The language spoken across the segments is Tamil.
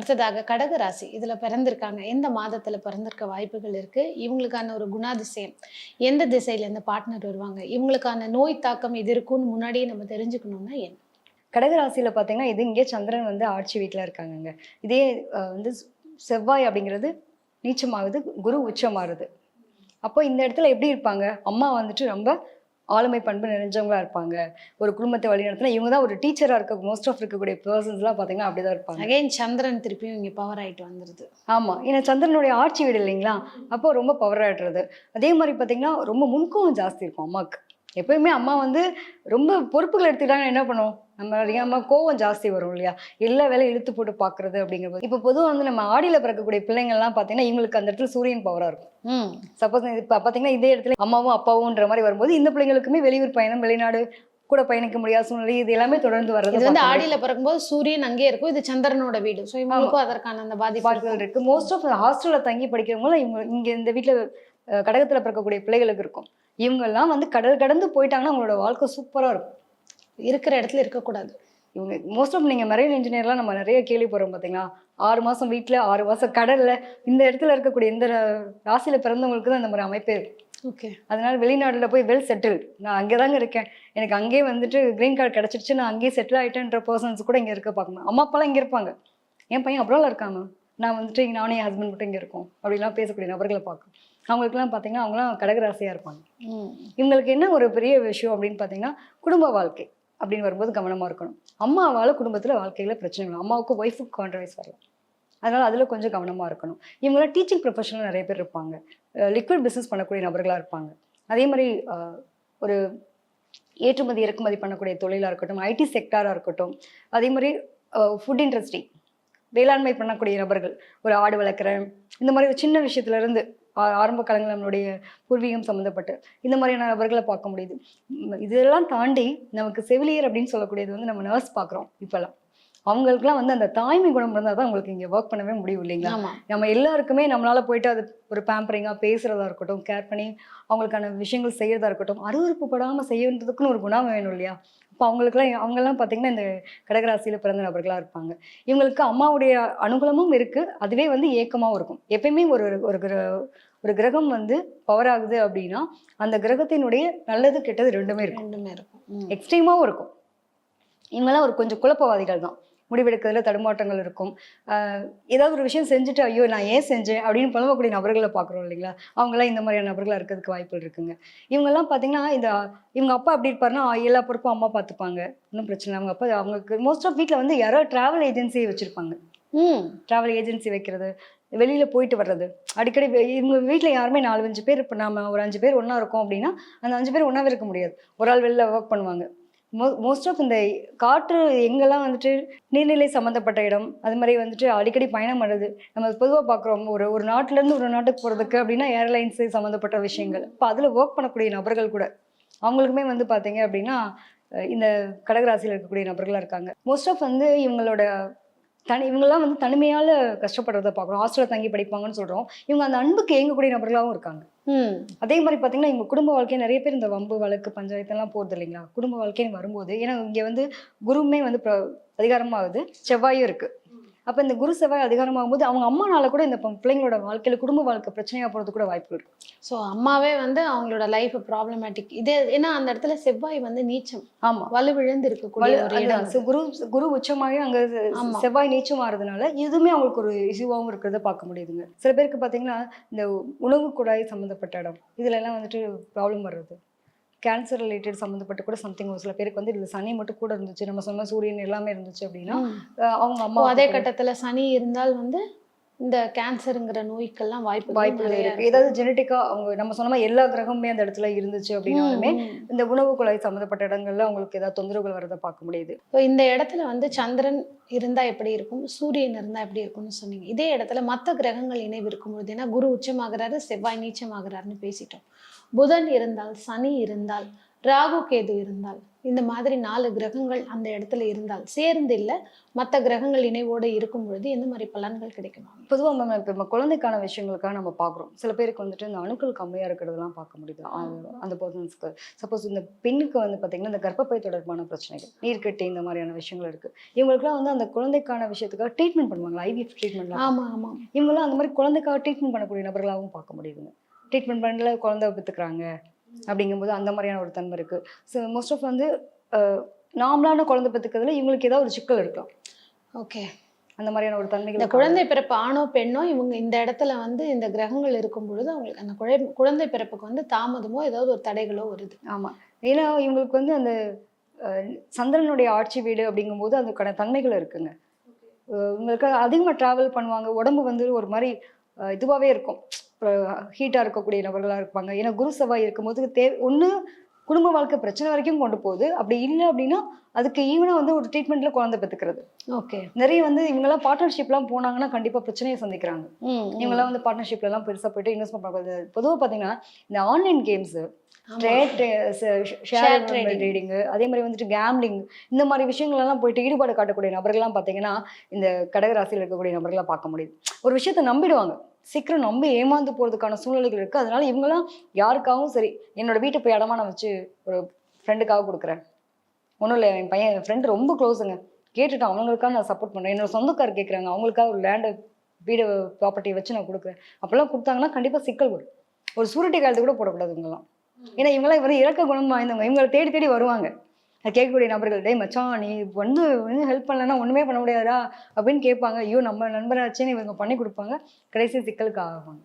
அடுத்ததாக கடக ராசி இதுல பிறந்திருக்காங்க. எந்த மாதத்துல பிறந்திருக்க வாய்ப்புகள் இருக்கு? இவங்களுக்கான ஒரு குணாதிசயம். எந்த திசையில இருந்து பார்ட்னர் வருவாங்க? இவங்களுக்கான நோய் தாக்கம் இது இருக்கும்னு முன்னாடியே நம்ம தெரிஞ்சுக்கணும்னா என்ன? கடகராசியில் பார்த்தீங்கன்னா இது இங்கே சந்திரன் வந்து ஆட்சி வீட்டில் இருக்காங்கங்க. இதே வந்து செவ்வாய் அப்படிங்கிறது நீச்சமாகுது குரு உச்சமாகுது. அப்போ இந்த இடத்துல எப்படி இருப்பாங்க? அம்மா வந்துட்டு ரொம்ப ஆளுமை பண்பு நிறைஞ்சவங்களா இருப்பாங்க. ஒரு குடும்பத்தை வழிநடத்தினா இவங்க தான் ஒரு டீச்சராக இருக்க மோஸ்ட் ஆஃப் இருக்கக்கூடிய பர்சன்ஸ்லாம் பார்த்தீங்கன்னா அப்படி தான் இருப்பாங்க. அகைன் சந்திரன் திருப்பியும் இங்க பவர் ஆயிட்டு வந்துருது. ஆமாம் ஏன்னா சந்திரனுடைய ஆட்சி வீடு இல்லைங்களா? அப்போ ரொம்ப பவர் ஆடுறது அதே மாதிரி பார்த்தீங்கன்னா ரொம்ப முன்கோவம் ஜாஸ்தி இருக்கும் அம்மாவுக்கு எப்பயுமே அம்மா வந்து ரொம்ப பொறுப்புகள் எடுத்துக்கிட்டாங்கன்னா என்ன பண்ணுவோம்? நம்ம அறியாமல் கோவம் ஜாஸ்தி வரும் இல்லையா? எல்லா வேலையும் இழுத்து போட்டு பார்க்குறது அப்படிங்கிறது. இப்போ பொதுவாக வந்து நம்ம ஆடியில் பிறக்கக்கூடிய பிள்ளைங்கள்லாம் பார்த்தீங்கன்னா இவங்களுக்கு அந்த இடத்துல சூரியன் பவராக இருக்கும். ம். சப்போஸ் இப்போ பார்த்தீங்கன்னா இதே இடத்துல அம்மாவும் அப்பாவும்ன்ற மாதிரி வரும்போது இந்த பிள்ளைங்களுக்குமே வெளியூர் பயணம் வெளிநாடு கூட பயணிக்க முடியாத சூழ்நிலை இது எல்லாமே தொடர்ந்து வர்றது இது வந்து ஆடியில பிறக்கும்போது சூரியன் அங்கேயே இருக்கும் இது சந்திரனோட வீடு. ஸோ இவங்களுக்கும் அதற்கான அந்த பாதிப்பு வாய்ப்புகள் இருக்கும். இருக்கு மோஸ்ட் ஆஃப் ஹாஸ்டல்ல தங்கி படிக்கிறவங்களும் இவங்க இங்க இந்த அஹ், கடகத்துல பிறக்கக்கூடிய பிள்ளைகளுக்கு இருக்கும். இவங்க எல்லாம் வந்து கடல் கடந்து போயிட்டாங்கன்னா அவங்களோட வாழ்க்கை சூப்பரா இருக்கும். இருக்கிற இடத்துல இருக்கக்கூடாது. இவங்க மோஸ்ட் ஆஃப் நீங்க மெரைன் இன்ஜினியர்லாம் நம்ம நிறைய கேள்விப்படுறோம் பாத்தீங்களா? ஆறு மாசம் வீட்ல ஆறு மாசம் கடல்ல இந்த இடத்துல இருக்கக்கூடிய இந்த ராசியில பிறந்தவங்களுக்கு தான் இந்த மாதிரி அமைப்பே இருக்கு. ஓகே அதனால வெளிநாடுல போய் வெல் செட்டில் நான் அங்கே தாங்க இருக்கேன். எனக்கு அங்கேயே வந்துட்டு கிரீன் கார்டு கிடைச்சிருச்சு நான் அங்கேயே செட்டில் ஆயிட்டேன்ற பர்சன்ஸ் கூட இங்க இருக்க பார்க்கணும். அம்மா அப்பாலாம் இங்க இருப்பாங்க. என் பையன் அப்புறம் இருக்காங்க நான் வந்துட்டு நானும் என் ஹஸ்பண்ட் மட்டும் இங்க இருக்கோம். அப்படிலாம் பேசக்கூடிய நபர்களை பார்க்கணும். அவங்களுக்குலாம் பார்த்தீங்கன்னா அவங்களாம் கடகராசியா இருப்பாங்க. இவங்களுக்கு என்ன ஒரு பெரிய விஷயம் அப்படின்னு பார்த்தீங்கன்னா குடும்ப வாழ்க்கை அப்படின்னு வரும்போது கவனமா இருக்கணும். அம்மாவால குடும்பத்துல வாழ்க்கையில பிரச்சனை இல்லை. அம்மாவுக்கு ஒய்ஃபுக்கு கான்ட்ரவைஸ் வரலாம். அதனால அதுல கொஞ்சம் கவனமா இருக்கணும். இவங்களாம் டீச்சிங் ப்ரொஃபஷனல் நிறைய பேர் இருப்பாங்க. லிக்விட் பிஸ்னஸ் பண்ணக்கூடிய நபர்களா இருப்பாங்க. அதே மாதிரி ஒரு ஏற்றுமதி இறக்குமதி பண்ணக்கூடிய தொழிலா இருக்கட்டும் ஐடி செக்டாரா இருக்கட்டும் அதே மாதிரி ஃபுட் இண்டஸ்ட்ரி வேளாண்மை பண்ணக்கூடிய நபர்கள் ஒரு ஆடு வளர்க்குறேன் இந்த மாதிரி ஒரு சின்ன விஷயத்துல இருந்து ஆ- ஆரம்ப காலங்கள் நம்மளுடைய பூர்வீகம் சம்மந்தப்பட்டு இந்த மாதிரியான நபர்களை பார்க்க முடியுது. இதெல்லாம் தாண்டி நமக்கு செவிலியர் அப்படின்னு சொல்லக்கூடியது வந்து நம்ம நர்ஸ் பார்க்குறோம் இப்போல்லாம். அவங்களுக்குலாம் வந்து அந்த தாய்மை குணம் இருந்தால் தான் அவங்களுக்கு இங்கே ஒர்க் பண்ணவே முடியும் இல்லைங்களா? நம்ம எல்லாருக்குமே நம்மளால போயிட்டு அது ஒரு பேம்பரிங்காக பேசுறதா இருக்கட்டும் கேர் பண்ணி அவங்களுக்கான விஷயங்கள் செய்யறதா இருக்கட்டும் அருவருப்பு படாமல் செய்யறதுக்குன்னு ஒரு குணம் வேணும் இல்லையா? அப்போ அவங்களுக்குலாம் அவங்கெல்லாம் பார்த்தீங்கன்னா இந்த கடகராசியில் பிறந்த நபர்களாக இருப்பாங்க. இவங்களுக்கு அம்மாவுடைய அனுகூலமும் இருக்கு. அதுவே வந்து ஏக்கமாகவும் இருக்கும். எப்பயுமே ஒரு ஒரு ஒரு கிரகம் வந்து பவர் ஆகுது அப்படின்னா அந்த கிரகத்தினுடைய நல்லது கெட்டது ரெண்டுமே இருக்கும். ரெண்டுமே இருக்கும். எக்ஸ்ட்ரீமாகவும் இருக்கும். இவங்கெல்லாம் ஒரு கொஞ்சம் குழப்பவாதிகள் தான் முடிவெடுக்கிறதுல தடுமாற்றங்கள் இருக்கும். ஏதாவது ஒரு விஷயம் செஞ்சுட்டு ஐயோ நான் ஏன் செஞ்சேன்? அப்படின்னு புலம்பக்கூடிய நபர்களை பார்க்குறோம் இல்லைங்களா? அவங்கெல்லாம் இந்த மாதிரியான நபர்களாக இருக்கிறதுக்கு வாய்ப்புகள் இருக்குங்க. இவங்கெல்லாம் பார்த்தீங்கன்னா இந்த இவங்க அப்பா எப்படி இருப்பாருன்னா எல்லா பொறுப்பும் அம்மா பார்த்துப்பாங்க. ஒன்றும் பிரச்சனை இல்லை. அவங்க அப்பா அவங்களுக்கு மோஸ்ட் ஆஃப் வீட்டில் வந்து யாரோ ட்ராவல் ஏஜென்சி வச்சுருப்பாங்க. ம். ட்ராவல் ஏஜென்சி வைக்கிறது வெளியில போயிட்டு வர்றது. அடிக்கடி இவங்க வீட்டில் யாருமே நாலு அஞ்சு பேர் இப்போ நாம ஒரு அஞ்சு பேர் ஒண்ணா இருக்கோம் அப்படின்னா அந்த அஞ்சு பேர் ஒன்றாவே இருக்க முடியாது. ஒரு ஆள் வெளில ஒர்க் பண்ணுவாங்க. மோ மோஸ்ட் ஆஃப் இந்த காற்று எங்கெல்லாம் வந்துட்டு நீர்நிலை சம்மந்தப்பட்ட இடம் அது மாதிரி வந்துட்டு அடிக்கடி பயணம் பண்ணுறது நம்ம பொதுவாக பார்க்குறோம் ஒரு ஒரு நாட்டிலேருந்து ஒரு நாட்டுக்கு போகிறதுக்கு அப்படின்னா ஏர்லைன்ஸு சம்மந்தப்பட்ட விஷயங்கள். இப்போ அதில் ஒர்க் பண்ணக்கூடிய நபர்கள் கூட அவங்களுக்குமே வந்து பார்த்தீங்க அப்படின்னா இந்த கடகராசியில் இருக்கக்கூடிய நபர்களாக இருக்காங்க. மோஸ்ட் ஆஃப் வந்து இவங்களோட தனி இவங்கெல்லாம் வந்து தனிமையால கஷ்டப்படுறத பார்க்குறோம் ஹாஸ்டலில் தங்கி படிப்பாங்கன்னு சொல்கிறோம் இவங்க அந்த அன்புக்கு ஏங்கக்கூடிய நபர்களாகவும் இருக்காங்க. அதே மாதிரி பார்த்தீங்கன்னா இவங்க குடும்ப வாழ்க்கையை நிறைய பேர் இந்த வம்பு வழக்கு பஞ்சாயத்தெல்லாம் போகிறது இல்லைங்களா? குடும்ப வாழ்க்கைன்னு வரும்போது ஏன்னா இங்கே வந்து குருவுமே வந்து பிர- அதிகாரமாகுது. செவ்வாயும் இருக்கு. அப்போ இந்த குரு செவ்வாய் அதிகாரமாகும்போது அவங்க அம்மானால கூட இந்த பிள்ளைங்களோட வாழ்க்கையில குடும்ப வாழ்க்கை பிரச்சனையாக போகிறது கூட வாய்ப்பு இருக்கு. ஸோ அம்மாவே வந்து அவங்களோட லைஃப் ப்ராப்ளமேட்டிக் இதே ஏன்னா அந்த இடத்துல செவ்வாய் வந்து நீச்சம். ஆமா. வலுவிழந்து இருக்கக்கூடிய குரு குரு உச்சமாகவே அங்க. செவ்வாய் நீச்சம் ஆறதுனால இதுவுமே அவங்களுக்கு ஒரு இஷ்யூவாகவும் இருக்கிறத பார்க்க முடியுதுங்க. சில பேருக்கு பார்த்தீங்கன்னா இந்த உணவு குழாய் சம்மந்தப்பட்ட இடம். இதுல எல்லாம் வந்துட்டு ப்ராப்ளம் வர்றது. கேன்சர் ரிலேட்டட் சம்மந்தப்பட்டு கூட சம்திங் ஒரு சில பேருக்கு வந்து இதுல சனி மட்டும் கூட இருந்துச்சு. நம்ம சொன்ன சூரியன் எல்லாமே இருந்துச்சு அப்படின்னா அவங்க அம்மா அதே கட்டத்துல சனி இருந்தால் வந்து இந்த கேன்சருங்கிற நோய்க்கெல்லாம் வாய்ப்பு வாய்ப்புகள் இருக்கு. ஏதாவது ஜெனட்டிக்கா அவங்க நம்ம சொன்ன மாதிரி எல்லா கிரகமுமே அந்த இடத்துல இருந்துச்சு அப்படின்னாலுமே இந்த உணவு குழாய் சம்மந்தப்பட்ட இடங்கள்ல அவங்களுக்கு ஏதாவது தொந்தரவுகள் வரதை பார்க்க முடியுது. இப்போ இந்த இடத்துல வந்து சந்திரன் இருந்தா எப்படி இருக்கும்? சூரியன் இருந்தா எப்படி இருக்கும்னு சொன்னீங்க. இதே இடத்துல மற்ற கிரகங்கள் இணைவு இருக்கும்பொழுது ஏன்னா குரு உச்சமாகிறாரு செவ்வாய் நீச்சமாகிறாருன்னு பேசிட்டோம். புதன் இருந்தால் சனி இருந்தால் ராகு கேது இருந்தால் இந்த மாதிரி நாலு கிரகங்கள் அந்த இடத்துல இருந்தால் சேர்ந்து இல்லை மற்ற கிரகங்கள் இணைவோடு இருக்கும் பொழுது எந்த மாதிரி பலன்கள் கிடைக்குமா பொதுவாக நம்ம இப்போ நம்ம குழந்தைக்கான விஷயங்களுக்காக நம்ம பார்க்குறோம் சில பேருக்கு வந்துட்டு இந்த அணுக்கள் கம்மியாக இருக்கிறதெல்லாம் பார்க்க முடியுது. அந்த பர்சன்ஸ்க்கு சப்போஸ் இந்த பெண்ணுக்கு வந்து பார்த்தீங்கன்னா இந்த கர்ப்பப்பை தொடர்பான பிரச்சனைகள் நீர்க்கட்டி இந்த மாதிரியான விஷயங்கள் இருக்குது இவங்களுக்குலாம் வந்து அந்த குழந்தைக்கான விஷயத்துக்காக ட்ரீட்மெண்ட் பண்ணுவாங்க ஐவிஎஃப் ட்ரீட்மெண்ட்லாம் ஆமா ஆமா. இவங்களாம் அந்த மாதிரி குழந்தைக்காக ட்ரீட்மெண்ட் பண்ணக்கூடிய நபர்களாகவும் பார்க்க முடியுதுங்க. ட்ரீட்மெண்ட் பண்ணல குழந்தை பெற்றுக்கிறாங்க அப்படிங்கும்போது அந்த மாதிரியான ஒரு தன்மை இருக்குது ஸோ மோஸ்ட் ஆஃப் வந்து நார்மலான குழந்தை பெற்றுக்கிறதுல இவங்களுக்கு ஏதாவது ஒரு சிக்கல் இருக்கலாம் ஓகே அந்த மாதிரியான ஒரு இந்த தன்மைகள் குழந்தை பிறப்பு ஆணோ பெண்ணோ இவங்க இந்த இடத்துல வந்து இந்த கிரகங்கள் இருக்கும் பொழுது அவங்களுக்கு அந்த குழை குழந்தை பிறப்புக்கு வந்து தாமதமோ ஏதாவது ஒரு தடைகளோ வருது. ஆமாம் ஏன்னா இவங்களுக்கு வந்து அந்த அஹ், சந்திரனுடைய ஆட்சி வீடு அப்படிங்கும்போது அதுக்கான தன்மைகள் இருக்குங்க. இவங்களுக்கு அதிகமாக ட்ராவல் பண்ணுவாங்க. உடம்பு வந்து ஒரு மாதிரி இதுவாகவே இருக்கும். ஹீட்டாக இருக்கக்கூடிய நபர்களாக இருப்பாங்க. ஏன்னா குரு செவ்வாய் இருக்கும்போது தே ஒன்று குடும்ப வாழ்க்கை பிரச்சனை வரைக்கும் கொண்டு போகுது. அப்படி இல்லை அப்படின்னா அதுக்கு ஈவனாக வந்து ஒரு ட்ரீட்மெண்ட்டில் குழந்தை பெற்றுக்கிறது ஓகே. நிறைய வந்து இவங்கெல்லாம் பார்ட்னர்ஷிப்லாம் போனாங்கன்னா கண்டிப்பாக பிரச்சனையை சந்திக்கிறாங்க. இவங்கெல்லாம் வந்து பார்ட்னர்ஷிப்லலாம் பெருசாக போயிட்டு இன்வெஸ்ட்மெண்ட் பண்ணக்கூடாது பொதுவாக பார்த்தீங்கன்னா இந்த ஆன்லைன் கேம்ஸு ஷேர். ட்ரேடிங்கு அதே மாதிரி வந்துட்டு கேம்லிங் இந்த மாதிரி விஷயங்கள்லாம் போயிட்டு ஈடுபாடு காட்டக்கூடிய நபர்கள்லாம் பார்த்தீங்கன்னா இந்த கடகராசியில் இருக்கக்கூடிய நபர்களாக பார்க்க முடியுது. ஒரு விஷயத்தை நம்பிடுவாங்க. சீக்கிரம் நம்பி ஏமாந்து போகிறதுக்கான சூழ்நிலைகள் இருக்குது அதனால இவங்கெல்லாம் யாருக்காகவும் சரி என்னோட வீட்டை போய் நான் வச்சு ஒரு ஃப்ரெண்டுக்காக கொடுக்குறேன். ஒன்றும் இல்லை என் பையன் என் ஃப்ரெண்டு ரொம்ப க்ளோஸுங்க கேட்டுட்டான் அவங்களுக்காக நான் சப்போர்ட் பண்ணுறேன் என்னோட சொந்தக்கார் கேட்குறாங்க அவங்களுக்காக ஒரு லேண்டு வீடு ப்ராப்பர்ட்டியை வச்சு நான் கொடுக்குறேன். அப்போல்லாம் கொடுத்தாங்கன்னா கண்டிப்பாக சிக்கல் வரும். ஒரு சூரிட்டி காலத்து கூட போடக்கூடாது இவங்கெல்லாம். ஏன்னா இவங்களாம் இவங்க இறக்க குணம் வாய்ந்தவங்க. இவங்களை தேடி தேடி வருவாங்க. கேட்கக்கூடிய நபர்கள் டே மச்சான் நீ வந்து வந்து ஹெல்ப் பண்ணலன்னா ஒன்றுமே பண்ண முடியாதா அப்படின்னு கேட்பாங்க. ஐயோ நம்ம நண்பராச்சேன்னு இவங்க பண்ணி கொடுப்பாங்க. கடைசி சிக்கலுக்கு ஆகுவாங்க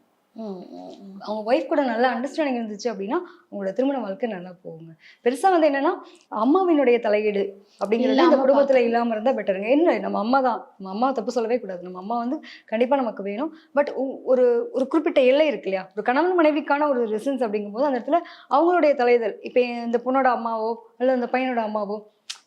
அவங்க ஒய்ஃப் கூட நல்ல அண்டர்ஸ்டாண்டிங் இருந்துச்சு அப்படின்னா அவங்களோட திருமண வாழ்க்கை நல்லா போகுங்க. பெருசா வந்து என்னன்னா அம்மாவினுடைய தலையீடு அப்படிங்கிறது இல்லாம குடும்பத்துல இல்லாம இருந்தா பெட்டருங்க என்ன நம்ம அம்மா தான் நம்ம அம்மா தப்பு சொல்லவே கூடாது. நம்ம அம்மா வந்து கண்டிப்பா நமக்கு வேணும். பட் ஒரு ஒரு குறிப்பிட்ட எல்லை இருக்கு இல்லையா? ஒரு கணவன் மனைவிக்கான ஒரு ரெசன்ஸ் அப்படிங்கும்போது அந்த இடத்துல அவங்களுடைய தலைதல் இப்போ இந்த பொண்ணோட அம்மாவோ அல்லது அந்த பையனோட அம்மாவோ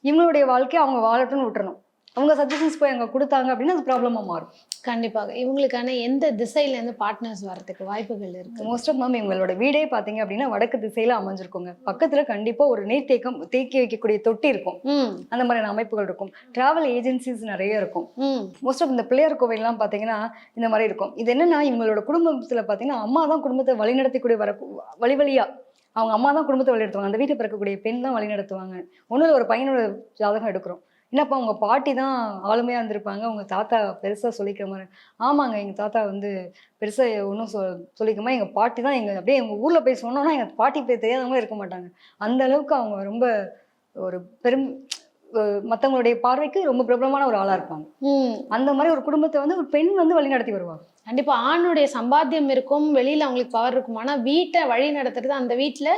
இவங்களுடைய வாழ்க்கையை அவங்க வாழட்டும்னு விட்டுறணும். அவங்க சஜஷன்ஸ் போய் அங்க கொடுத்தாங்க அப்படின்னா அது ப்ராப்ளமா மாறும். கண்டிப்பாக. இவங்களுக்கான எந்த திசையில இருந்து பார்ட்னர்ஸ் வர்றதுக்கு வாய்ப்புகள் இருக்கு? மோஸ்ட் ஆஃப் மேம் இவங்களோட வீடே பார்த்தீங்க அப்படின்னா வடக்கு திசையில அமைஞ்சிருக்குங்க. பக்கத்துல கண்டிப்பா ஒரு நீர்த்தேக்கம் தேக்கி வைக்கக்கூடிய தொட்டி இருக்கும். அந்த மாதிரியான அமைப்புகள் இருக்கும். டிராவல் ஏஜென்சிஸ் நிறைய இருக்கும். மோஸ்ட் ஆஃப் இந்த பிள்ளையார் கோவில்லாம் பார்த்தீங்கன்னா இந்த மாதிரி இருக்கும். இது என்னன்னா இவங்களோட குடும்பத்துல பார்த்தீங்கன்னா அம்மா தான் குடும்பத்தை வழிநடத்தக்கூடிய வர வழி வழியா. அவங்க அம்மா தான் குடும்பத்தை வழிநடத்துவாங்க. அந்த வீட்டில் பிறக்கக்கூடிய பெண் தான் வழிநடத்துவாங்க. ஒன்றும் ஒரு பையனோட ஜாதகம் எடுக்கிறோம். என்னப்பா உங்கள் பாட்டி தான் ஆளுமையாக இருந்திருப்பாங்க. உங்கள் தாத்தா பெருசாக சொல்லிக்கிற மாதிரி. ஆமாங்க எங்கள் தாத்தா வந்து பெருசாக ஒன்றும் சொ சொல்லிக்கமா எங்கள் பாட்டி தான் எங்கள் அப்படியே எங்கள் ஊரில் போய் சொன்னோன்னா எங்கள் பாட்டி பேர் தெரியாதவங்க இருக்க மாட்டாங்க. அந்த அளவுக்கு அவங்க ரொம்ப ஒரு பெரும் அஹ் மத்தவங்களுடைய பார்வைக்கு ரொம்ப பிரபலமான ஒரு ஆளா இருப்பாங்க. அந்த மாதிரி ஒரு குடும்பத்தை வந்து ஒரு பெண் வந்து வழிநடத்தி வருவாங்க. கண்டிப்பா ஆணுடைய சம்பாத்தியம் இருக்கும் வெளியில அவங்களுக்கு பவர் இருக்கும்? ஆனா வீட்டை வழி நடத்துறது அந்த வீட்ல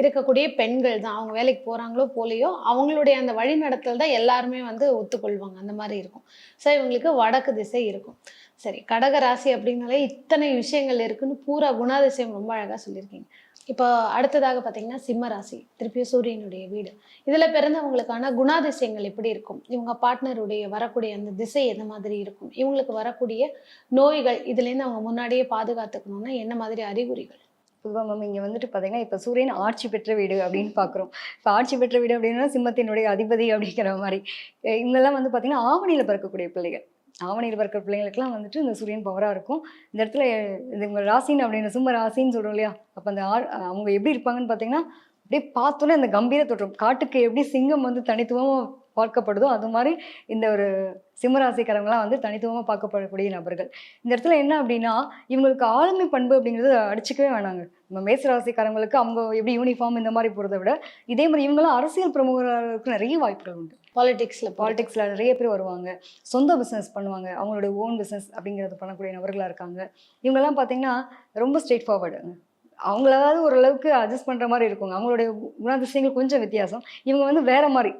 இருக்கக்கூடிய பெண்கள் தான். அவங்க வேலைக்கு போறாங்களோ போலையோ அவங்களுடைய அந்த வழி நடத்தல் தான் எல்லாருமே வந்து ஒத்துக்கொள்வாங்க. அந்த மாதிரி இருக்கும். ஸோ இவங்களுக்கு வடக்கு திசை இருக்கும். சரி கடக ராசி அப்படின்னாலே இத்தனை விஷயங்கள் இருக்குன்னு பூரா குணாதிசயம் ரொம்ப அழகா சொல்லியிருக்கீங்க. இப்போ அடுத்ததாக பார்த்தீங்கன்னா சிம்ம ராசி திருப்பியும் சூரியனுடைய வீடு. இதில் பிறந்தவங்களுக்கான குணாதிசயங்கள் எப்படி இருக்கும்? இவங்க பார்ட்னருடைய வரக்கூடிய அந்த திசை எந்த மாதிரி இருக்கும்? இவங்களுக்கு வரக்கூடிய நோய்கள் இதுலேருந்து அவங்க முன்னாடியே பாதுகாத்துக்கணும்னா என்ன மாதிரி அறிகுறிகள்? பொதுவாக மேம் இங்கே வந்துட்டு பார்த்தீங்கன்னா இப்போ சூரியன் ஆட்சி பெற்ற வீடு அப்படின்னு பார்க்குறோம். இப்போ ஆட்சி பெற்ற வீடு அப்படின்னா சிம்மத்தினுடைய அதிபதி அப்படிங்கிற மாதிரி. அஹ் இவங்கெல்லாம் வந்து பார்த்தீங்கன்னா ஆவணியில் பிறக்கக்கூடிய பிள்ளைகள். ஆவணியில் பிறக்கிற பிள்ளைங்களுக்குலாம் வந்துட்டு இந்த சூரியன் பவராக இருக்கும். இந்த இடத்துல இது இவங்க ராசின்னு அப்படின்னு சிம்ம ராசின்னு சொல்கிறோம் இல்லையா? அப்போ அந்த ஆள் அவங்க எப்படி இருப்பாங்கன்னு பார்த்தீங்கன்னா அப்படியே பார்த்தோன்னே அந்த கம்பீர தோற்றம் காட்டுக்கு எப்படி சிங்கம் வந்து தனித்துவமாக பார்க்கப்படுதோ அது மாதிரி இந்த ஒரு சிம்மராசிக்காரங்களாம் வந்து தனித்துவமாக பார்க்கப்படக்கூடிய நபர்கள். இந்த இடத்துல என்ன அப்படின்னா இவங்களுக்கு ஆளுமை பண்பு அப்படிங்கிறது அடிச்சுக்கவே வேணாங்க. நம்ம மேசராசிக்காரங்களுக்கு அவங்க எப்படி யூனிஃபார்ம் இந்த மாதிரி போகிறத விட இதே மாதிரி இவங்களாம் அரசியல் பிரமுகர்களுக்கு நிறைய வாய்ப்புகள் உண்டு. பாலிடிக்ஸில் பாலிடிக்ஸில் நிறைய பேர் வருவாங்க. சொந்த பிஸ்னஸ் பண்ணுவாங்க. அவங்களுடைய ஓன் பிஸ்னஸ் அப்படிங்கிறது பண்ணக்கூடிய நபர்களாக இருக்காங்க. இவங்கெல்லாம் பார்த்தீங்கன்னா ரொம்ப ஸ்ட்ரெயிட் ஃபார்வர்டுங்க அவங்களாவது ஓரளவுக்கு அட்ஜஸ்ட் பண்ணுற மாதிரி இருக்குங்க. அவங்களுடைய குணாதிசயங்கள் கொஞ்சம் வித்தியாசம். இவங்க வந்து வேற மாதிரி.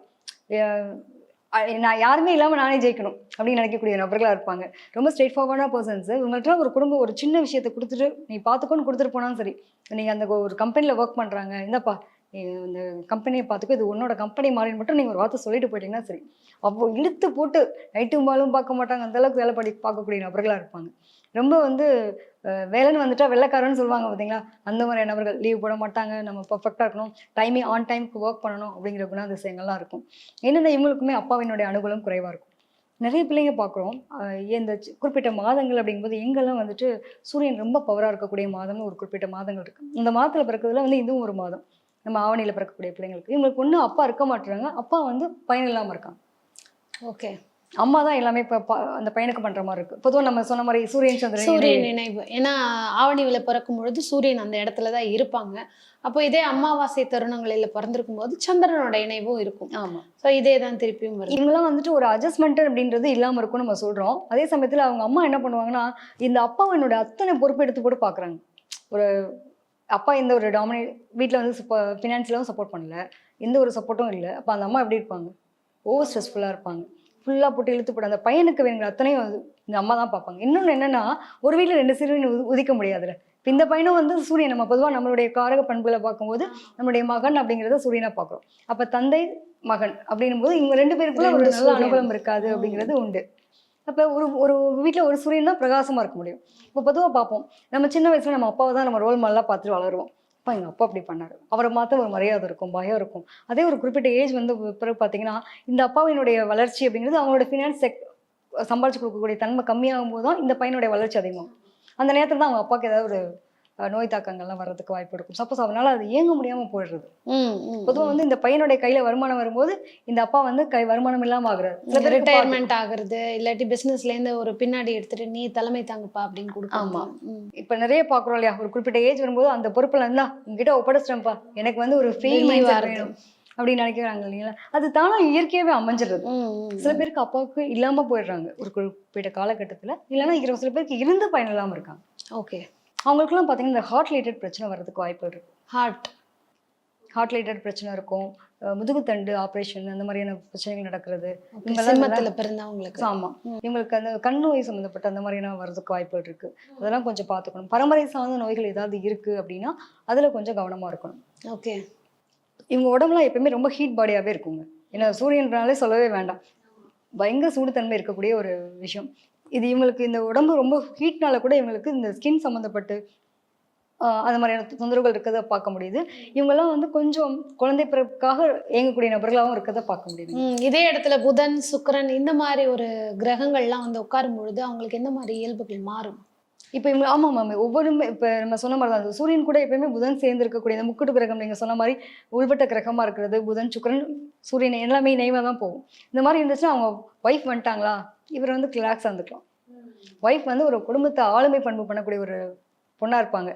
நான் யாருமே இல்லாமல் நானே ஜெயிக்கணும் அப்படின்னு நினைக்கக்கூடிய நபர்களாக இருப்பாங்க. ரொம்ப ஸ்ட்ரெயிட் ஃபார்வர்டான பர்சன்ஸ் இவங்கள்ட்ட ஒரு குடும்பம் ஒரு சின்ன விஷயத்தை கொடுத்துட்டு நீ பார்த்துக்கோன்னு கொடுத்துட்டு போனாலும் சரி. நீங்கள் அந்த ஒரு கம்பெனியில் ஒர்க் பண்ணுறாங்க இந்தப்பா இந்த கம்பெனியை பார்த்துக்கோ இது உன்னோட கம்பெனி மாறின்னு மட்டும் நீங்கள் ஒரு வார்த்தை சொல்லிட்டு போயிட்டீங்கன்னா சரி. அப்போ இழுத்து போட்டு நைட்டும் பாலும் பார்க்க மாட்டாங்க. அந்த அளவுக்கு வேலை படி பார்க்கக்கூடிய நபர்களாக இருப்பாங்க. ரொம்ப வந்து வேலைன்னு வந்துட்டா வெள்ளைக்காரன்னு சொல்லுவாங்க பார்த்தீங்களா? அந்த மாதிரி நபர்கள் லீவ் போட மாட்டாங்க. நம்ம பர்ஃபெக்டாக இருக்கணும். டைமிங் ஆன் டைமுக்கு ஒர்க் பண்ணணும் அப்படிங்கிற குணாதிசயங்கள்லாம் இருக்கும். என்னென்ன இவங்களுக்குமே அப்பாவினுடைய அனுகூலம் குறைவாக இருக்கும். நிறைய பிள்ளைங்க பார்க்குறோம். இந்த சி- குறிப்பிட்ட மாதங்கள் அப்படிங்கும்போது எங்கெல்லாம் வந்துட்டு சூரியன் ரொம்ப பவராக இருக்கக்கூடிய மாதம்னு ஒரு குறிப்பிட்ட மாதங்கள் இருக்குது இந்த மாதத்தில் பிறக்கிறதுல வந்து இதுவும் ஒரு மாதம். நம்ம ஆவணியில் பிறக்கக்கூடிய பிள்ளைங்களுக்கு. இவங்களுக்கு ஒன்றும் அப்பா இருக்க மாட்டுறாங்க. அப்பா வந்து பையன் இல்லாமல் இருக்காங்க ஓகே. அம்மா தான் எல்லாமே இப்போ அந்த பையனுக்கு பண்ணுற மாதிரி இருக்கு. பொதுவாக நம்ம சொன்ன மாதிரி சூரியன் சந்திரன் சூரியன் நினைவு. ஏன்னா ஆவணிவில பிறக்கும் பொழுது சூரியன் அந்த இடத்துல தான் இருப்பாங்க. அப்போ இதே அமாவாசை தருணங்களில் பிறந்திருக்கும் போது சந்திரனோட இணைவும் இருக்கும். ஆமாம் ஸோ இதே தான் திருப்பியும் வருது. இவங்கெல்லாம் வந்துட்டு ஒரு அட்ஜஸ்ட்மெண்ட் அப்படின்றது இல்லாமல் இருக்கும்னு நம்ம சொல்கிறோம் அதே சமயத்தில் அவங்க அம்மா என்ன பண்ணுவாங்கன்னா இந்த அப்பாவை என்னோட அத்தனை பொறுப்பு எடுத்து போட்டு பார்க்குறாங்க ஒரு அப்பா எந்த ஒரு டாமினேட் வீட்டில் வந்து ஃபினான்ஷியலாகவும் சப்போர்ட் பண்ணல. எந்த ஒரு சப்போர்ட்டும் இல்லை. அப்போ அந்த அம்மா எப்படி இருப்பாங்க? ஓவர் ஸ்ட்ரெஸ்ஃபுல்லாக இருப்பாங்க. ஃபுல்லாக போட்டு இழுத்து போட்டு அந்த பையனுக்கு வேணுங்கிற அத்தனையும் வந்து இந்த அம்மா தான் பார்ப்பாங்க. இன்னொன்று என்னென்னா ஒரு வீட்டில் ரெண்டு சிறுவன் உ உதிக்க முடியாதுல்ல. இப்போ இந்த பையனும் வந்து சூரியன் நம்ம பொதுவாக நம்மளுடைய காரக பண்புகளை பார்க்கும்போது நம்மளுடைய மகன் அப்படிங்கிறத சூரியனை பார்க்குறோம். அப்போ தந்தை மகன் அப்படின்னும் போது இவங்க ரெண்டு பேருக்குள்ள ஒரு நல்ல அனுகூலம் இருக்காது அப்படிங்கிறது உண்டு. அப்போ ஒரு ஒரு வீட்டில் ஒரு சூரியன் தான் பிரகாசமாக இருக்க முடியும். இப்போ பொதுவாக பார்ப்போம். நம்ம சின்ன வயசில் நம்ம அப்பாவை தான் நம்ம ரோல் மாடலாக பார்த்துட்டு வளருவோம். அப்பா எங்கள் அப்பா அப்படி பண்ணாரு. அவரை மாற்ற ஒரு மரியாதை இருக்கும் பயம் இருக்கும். அதே ஒரு குறிப்பிட்ட ஏஜ் வந்து பிறகு பார்த்தீங்கன்னா இந்த அப்பாவினுடைய வளர்ச்சி அப்படிங்கிறது அவங்களோட ஃபினான்ஸ் செக் சம்பாதிச்சு கொடுக்கக்கூடிய தன்மை கம்மியாகும் போது தான் இந்த பையனுடைய வளர்ச்சி அதிகமாகும். அந்த நேரத்தில் தான் அவங்க அப்பாவுக்கு ஏதாவது ஒரு நோய் தாக்கங்கள்லாம் வர்றதுக்கு வாய்ப்பு இருக்கும். சப்போஸ் அவனால அது இயங்க முடியாமல் போயிடுறது. பொதுவாக வந்து இந்த பையனுடைய கையில வருமானம் வரும்போது இந்த அப்பா வந்து கை வருமானம் இல்லாம ஆகுறாரு. ரிட்டையர்மெண்ட் ஆகுறது இல்லாட்டி பிசினஸ்ல இருந்து ஒரு பின்னாடி எடுத்துட்டு நீ தலைமை தாங்குப்பா அப்படின்னு கொடுப்பாங்க ஆமா. ம். இப்ப நிறைய பாக்குறோம் இல்லையா? ஒரு குறிப்பிட்ட ஏஜ் வரும்போது அந்த பொறுப்புல இருந்தா உங்ககிட்ட ஒப்படைச்சிட்டேன்ப்பா. எனக்கு வந்து ஒரு ஃப்ரீ மைண்ட். வேணும். அப்படின்னு நினைக்கிறாங்க இல்லைங்களா? அது தானா இயற்கையாவே ம், சில பேருக்கு அப்பாவுக்கு இல்லாம போயிடுறாங்க. ஒரு குறிப்பிட்ட காலகட்டத்துல. இல்லைன்னா சில பேருக்கு இருந்து பயன் இல்லாம இருக்காங்க. ஓகே. அவங்களுக்குலாம் பாத்தீங்கன்னா இந்த ஹார்ட் ரிலேட்டட் பிரச்சனை வர்றதுக்கு வாய்ப்பு இருக்கு. ஹார்ட் ஹார்ட் ரிலேட்டட் பிரச்சனை இருக்கும். முதுகுத்தண்டு ஆப்ரேஷன் அந்த மாதிரியான பிரச்சனைகள் நடக்கிறது. சிம்மத்துல பிறந்தவங்களுக்கு ஆமா. இவங்களுக்கு அந்த கண் நோய் சம்மந்தப்பட்ட அந்த மாதிரியான வர்றதுக்கு வாய்ப்புகள் இருக்கு. அதெல்லாம் கொஞ்சம் பார்த்துக்கணும். பரம்பரை சார்ந்த நோய்கள் ஏதாவது இருக்கு அப்படின்னா அதுல கொஞ்சம் கவனமா இருக்கணும். ஓகே இவங்க உடம்புலாம் எப்பயுமே ரொம்ப ஹீட் பாடியாவே இருக்குங்க. ஏன்னா சூரியன்றனாலே சொல்லவே வேண்டாம். பயங்கர சூடுத்தன்மை இருக்கக்கூடிய ஒரு விஷயம். இது இவங்களுக்கு இந்த உடம்பு ரொம்ப ஹீட்னால கூட இவங்களுக்கு இந்த ஸ்கின் சம்மந்தப்பட்டு அந்த மாதிரியான தொந்தரவுகள் இருக்கிறத பார்க்க முடியுது. இவங்கெல்லாம் வந்து கொஞ்சம் குழந்தை பிறப்புக்காக இயங்கக்கூடிய நபர்களாகவும் இருக்கிறத பார்க்க முடியுது இதே இடத்துல புதன் சுக்கிரன் இந்த மாதிரி ஒரு கிரகங்கள்லாம் வந்து உட்காரும் பொழுது அவங்களுக்கு எந்த மாதிரி இயல்புகள் மாறும்? இப்போ இவங்க ஆமாம் மேம் ஒவ்வொருமே இப்போ நம்ம சொன்ன மாதிரி தான். சூரியன் கூட எப்பயுமே புதன் சேர்ந்து இருக்கக்கூடிய இந்த முக்குட்டு கிரகம் நீங்கள் சொன்ன மாதிரி உள்வட்ட கிரகமாக இருக்கிறது புதன் சுக்கிரன் சூரியன் எல்லாமே நெய்வாக தான் போகும். இந்த மாதிரி இருந்துச்சுன்னா அவங்க ஒய்ஃப் வந்துட்டாங்களா? இவர் வந்து ரிலாக்ஸாக இருந்துக்கலாம். ஒய்ஃப் வந்து ஒரு குடும்பத்தை ஆளுமை பண்பு பண்ணக்கூடிய ஒரு பொண்ணாக இருப்பாங்க.